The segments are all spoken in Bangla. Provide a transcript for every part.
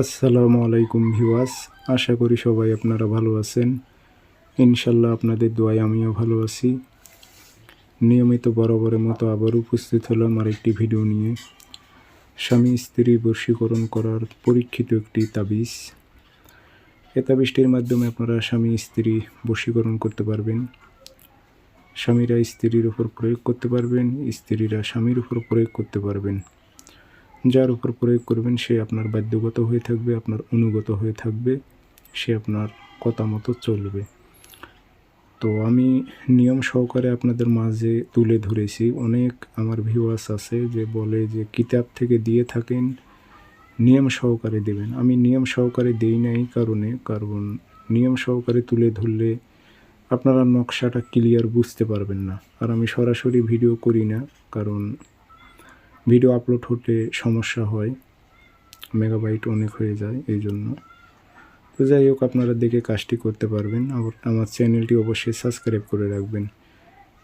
আসসালামু আলাইকুম ভিওয়াস আশা করি সবাই আপনারা ভালো আছেন। ইনশাল্লাহ আপনাদের দোয়ায় আমিও ভালো আছি। নিয়মিত বরাবরের মতো আবার উপস্থিত হলাম আর একটি ভিডিও নিয়ে। স্বামী স্ত্রী বশীকরণ করার পরীক্ষিত একটি তাবিজ। এ তাবিজটির মাধ্যমে আপনারা স্বামী স্ত্রী বশীকরণ করতে পারবেন। স্বামীরা স্ত্রীর উপর প্রয়োগ করতে পারবেন, স্ত্রীরা স্বামীর উপর প্রয়োগ করতে পারবেন। যার উপর প্রয়োগ করবেন, সে আপনার বাধ্যগত হয়ে থাকবে, আপনার অনুগত হয়ে থাকবে, সে আপনার কথা মতো চলবে। তো আমি নিয়ম সহকারে আপনাদের মাঝে তুলে ধরেছি। অনেক আমার ভিউয়ার্স আছে যে বলে যে কিতাব থেকে দিয়ে থাকেন, নিয়ম সহকারে দেবেন। আমি নিয়ম সহকারে দেই নাই কারণে, কারণ নিয়ম সহকারে তুলে ধরলে আপনারা নকশাটা ক্লিয়ার বুঝতে পারবেন না। আর আমি সরাসরি ভিডিও করি না, কারণ ভিডিও আপলোড হতে সমস্যা হয় মেগাবাইট অনেক হয়ে যায় এই জন্য। তো যাই হোক, আপনারা দেখে কাজটি করতে পারবেন। আমার চ্যানেলটি অবশ্যই সাবস্ক্রাইব করে রাখবেন।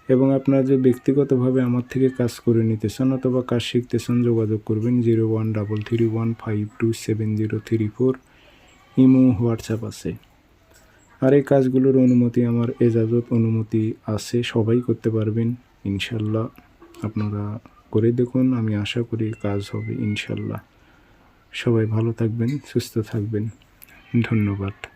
এবং আপনারা যে ব্যক্তিগতভাবে আমার থেকে কাজ করে নিতে চান অথবা কাজ শিখতে চান যোগাযোগ করবেন zero one double three one five two seven zero three four imo WhatsApp আছে। আর এই কাজগুলোর অনুমতি আমার এজাজত অনুমতি আছে, সবাই করতে পারবেন। ইনশাল্লাহ আপনারা করে দেখুন আমি আশা করি কাজ হবে ইনশাল্লাহ। সবাই ভালো থাকবেন সুস্থ থাকবেন। ধন্যবাদ।